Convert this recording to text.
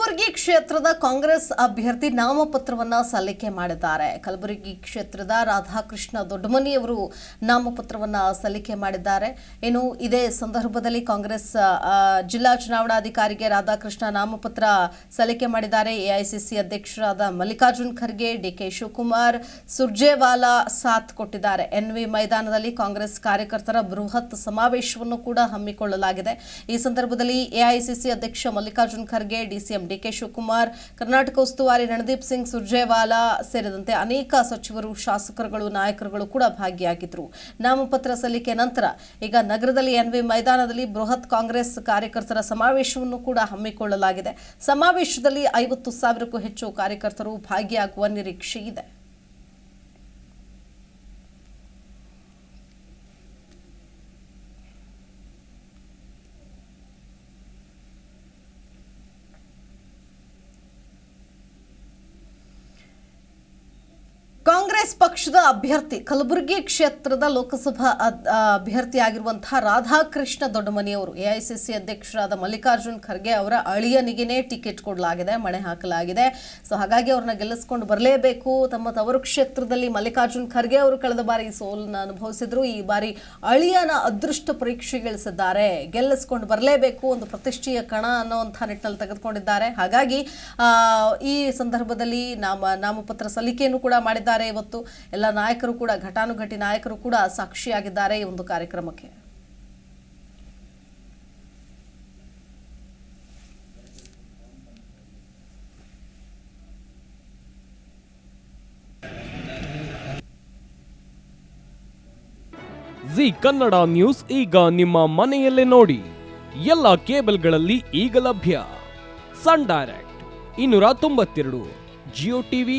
ಕಲಬುರಗಿ ಕ್ಷೇತ್ರದ ಕಾಂಗ್ರೆಸ್ ಅಭ್ಯರ್ಥಿ ನಾಮಪತ್ರವನ್ನ ಸಲ್ಲಿಕೆ ಮಾಡಿದ್ದಾರೆ. ಕಲಬುರಗಿ ಕ್ಷೇತ್ರದ ರಾಧಾಕೃಷ್ಣ ದೊಡ್ಡಮನಿ ಅವರು ನಾಮಪತ್ರವನ್ನ ಸಲ್ಲಿಕೆ ಮಾಡಿದ್ದಾರೆ. ಇನ್ನು ಇದೇ ಸಂದರ್ಭದಲ್ಲಿ ಕಾಂಗ್ರೆಸ್ ಜಿಲ್ಲಾ ಚುನಾವಣಾಧಿಕಾರಿಗೆ ರಾಧಾಕೃಷ್ಣ ನಾಮಪತ್ರ ಸಲ್ಲಿಕೆ ಮಾಡಿದ್ದಾರೆ. ಎಐಸಿಸಿ ಅಧ್ಯಕ್ಷರಾದ ಮಲ್ಲಿಕಾರ್ಜುನ್ ಖರ್ಗೆ, ಡಿಕೆ ಶಿವಕುಮಾರ್, ಸುರ್ಜೇವಾಲಾ ಸಾಥ್ ಕೊಟ್ಟಿದ್ದಾರೆ. ಎನ್ವಿ ಮೈದಾನದಲ್ಲಿ ಕಾಂಗ್ರೆಸ್ ಕಾರ್ಯಕರ್ತರ ಬೃಹತ್ ಸಮಾವೇಶವನ್ನು ಕೂಡ ಹಮ್ಮಿಕೊಳ್ಳಲಾಗಿದೆ. ಈ ಸಂದರ್ಭದಲ್ಲಿ ಎಐಸಿಸಿ ಅಧ್ಯಕ್ಷ ಮಲ್ಲಿಕಾರ್ಜುನ್ ಖರ್ಗೆ, ಡಿಸಿಎಂ ಡಿಕೆ ಶಿವಕುಮಾರ್, ಕರ್ನಾಟಕ ಉಸ್ತುವಾರಿ ರಣದೀಪ್ ಸಿಂಗ್ ಸುರ್ಜೇವಾಲಾ ಸೇರಿದಂತೆ ಅನೇಕ ಸಚಿವರು, ಶಾಸಕರುಗಳು, ನಾಯಕರುಗಳು ಕೂಡ ಭಾಗಿಯಾಗಿದ್ದರು ನಾಮಪತ್ರ ಸಲ್ಲಿಕೆ ನಂತರ ಈಗ ನಗರದಲ್ಲಿ ಎನ್ವಿ ಮೈದಾನದಲ್ಲಿ ಬೃಹತ್ ಕಾಂಗ್ರೆಸ್ ಕಾರ್ಯಕರ್ತರ ಸಮಾವೇಶವನ್ನು ಕೂಡ ಹಮ್ಮಿಕೊಳ್ಳಲಾಗಿದೆ. ಸಮಾವೇಶದಲ್ಲಿ ಐವತ್ತು ಸಾವಿರಕ್ಕೂ ಹೆಚ್ಚು ಕಾರ್ಯಕರ್ತರು ಭಾಗಿಯಾಗುವ ನಿರೀಕ್ಷೆ ಇದೆ ಕಾಂಗ್ರೆಸ್ ಪಕ್ಷದ ಅಭ್ಯರ್ಥಿ, ಕಲಬುರಗಿ ಕ್ಷೇತ್ರದ ಲೋಕಸಭಾ ಅಭ್ಯರ್ಥಿಯಾಗಿರುವಂತಹ ರಾಧಾಕೃಷ್ಣ ದೊಡ್ಡಮನಿಯವರು ಎಐಸಿಸಿ ಅಧ್ಯಕ್ಷರಾದ ಮಲ್ಲಿಕಾರ್ಜುನ್ ಖರ್ಗೆ ಅವರ ಅಳಿಯನಿಗೆನೇ ಟಿಕೆಟ್ ಕೊಡಲಾಗಿದೆ, ಮಣೆ ಹಾಕಲಾಗಿದೆ. ಸೊ ಹಾಗಾಗಿ ಅವ್ರನ್ನ ಗೆಲ್ಲಿಸ್ಕೊಂಡು ಬರಲೇಬೇಕು. ತಮ್ಮ ತವರು ಕ್ಷೇತ್ರದಲ್ಲಿ ಮಲ್ಲಿಕಾರ್ಜುನ್ ಖರ್ಗೆ ಅವರು ಕಳೆದ ಬಾರಿ ಸೋಲನ್ನ ಅನುಭವಿಸಿದ್ರು. ಈ ಬಾರಿ ಅಳಿಯನ ಅದೃಷ್ಟ ಪರೀಕ್ಷೆಗಿಳಿಸಿದ್ದಾರೆ ಗೆಲ್ಲಿಸ್ಕೊಂಡು ಬರಲೇಬೇಕು, ಒಂದು ಪ್ರತಿಷ್ಠೆಯ ಕಣ ಅನ್ನೋವಂಥ ನಿಟ್ಟಿನಲ್ಲಿ ತೆಗೆದುಕೊಂಡಿದ್ದಾರೆ. ಹಾಗಾಗಿ ಈ ಸಂದರ್ಭದಲ್ಲಿ ನಾಮ, ನಾಮಪತ್ರ ಸಲ್ಲಿಕೆಯನ್ನು ಕೂಡ ಮಾಡಿದ್ದಾರೆ. ಇವತ್ತು ಎಲ್ಲ ನಾಯಕರು ಕೂಡ, ಘಟಾನುಘಟಿ ನಾಯಕರು ಕೂಡ ಸಾಕ್ಷಿಯಾಗಿದ್ದಾರೆ ಈ ಒಂದು ಕಾರ್ಯಕ್ರಮಕ್ಕೆ. ಜಿ ಕನ್ನಡ ನ್ಯೂಸ್ ಈಗ ನಿಮ್ಮ ಮನೆಯಲ್ಲೇ ನೋಡಿ. ಎಲ್ಲ ಕೇಬಲ್ಗಳಲ್ಲಿ ಈಗ ಲಭ್ಯ. ಸನ್ ಡೈರೆಕ್ಟ್, ಇನ್ನೂರ ತೊಂಬತ್ತೆರಡು, ಜಿಯೋ ಟಿವಿ